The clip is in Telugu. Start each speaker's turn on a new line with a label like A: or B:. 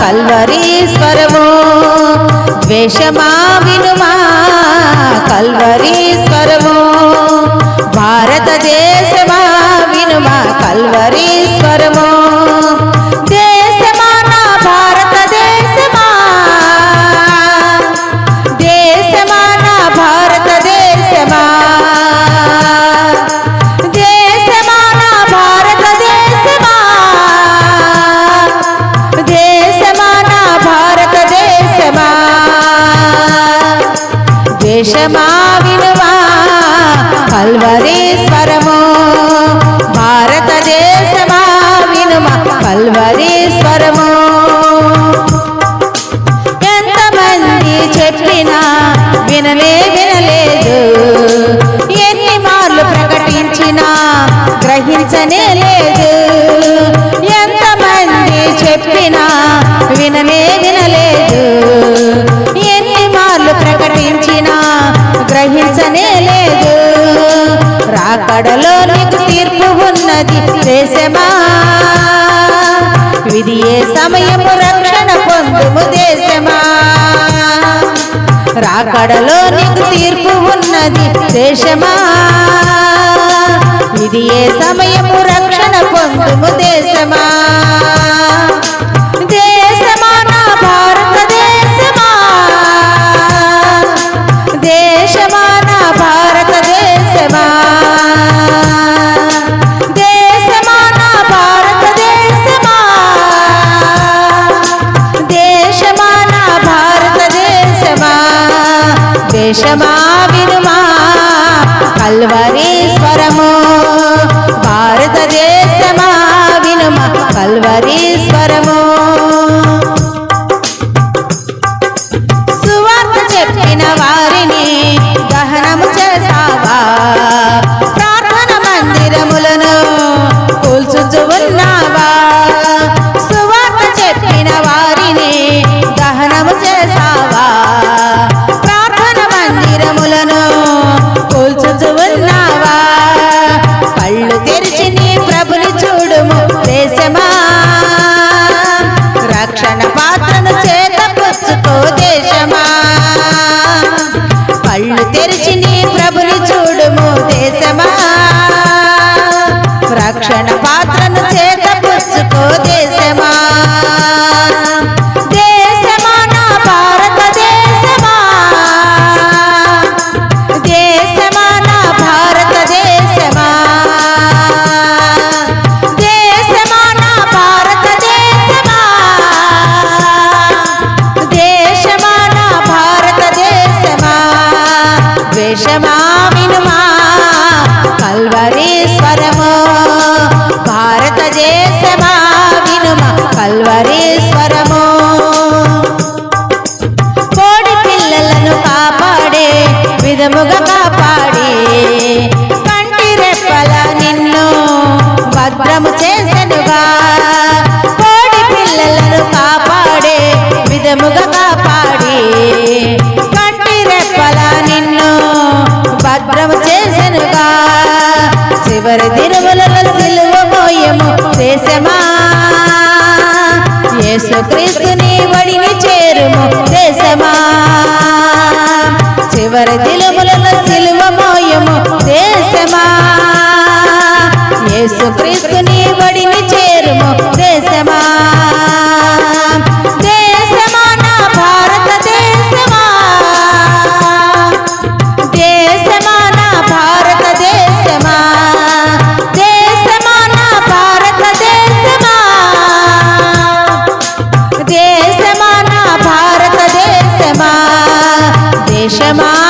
A: కల్వరీశ్వరము ద్వేషమా వినుమా? కల్వరీశ్వరము భారతదేశమా వినుమా? కల్వరీ వినుమా కల్వరీశ్వరము భారతదేశమా వినుమ? కల్వరీశ్వరము ఎంతమంది చెప్పినా వినలే వినలేదు. ఎన్ని మార్లు ప్రకటించినా గ్రహించనే లేదు. రాకడలో నీకు తీర్పు ఉన్నది దేశమా విధి ఏ సమయము రక్షణ పొందుము దేశమా. రాకడలో నీకు తీర్పు ఉన్నది దేశమా. ఇది ఏ సమయము రక్షణ పొందుము దేశమా. దేశమా వినుమా కల్వరీశ్వరము భారతదేశమా వినుమా కల్వరీశ్వరము. तेरे चिनी प्रभु ने విధముగా కాపాడి కంటి రెప్పల నిన్ను భద్రము చేసెనుగా. కోడి పిల్లలను కాపాడే విధముగా కాపాడి కంటి రెప్పల నిన్ను భద్రము చేసెనుగా. చివరి దినములలో సిలువ మోయము దేశమా యేసుక్రీస్తుని చివరి దిలములలో సిలువ మోయము దేశమా? యేసుక్రీస్తుని వడిని దేశమా